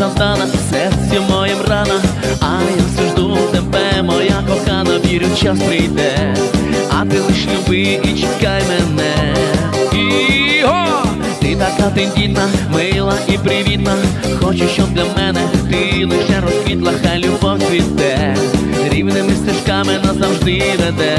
неждана, серці моєм рана, а я все жду тебе, моя кохана, вірю, час прийде, а ти лиш люби і чекай мене. Іго! Ти така тендітна, мила і привітна. Хочу, щоб для мене ти лише розквітла, хай любов цвіте, рівними стежками назавжди веде.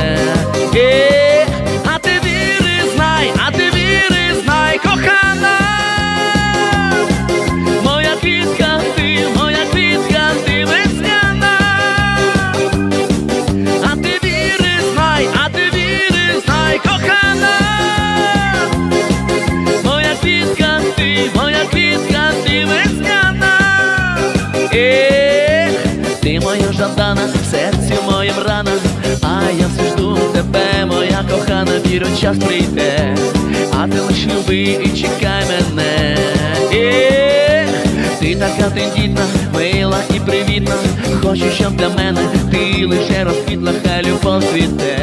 Ти моя жадана, в серці моєм рана, а я все жду тебе, моя кохана, вірю, час прийде, а ти лиш люби і чекай мене. Ти така тендітна, мила і привітна, хочу, щоб для мене ти лише розквітла, хай любов цвіте.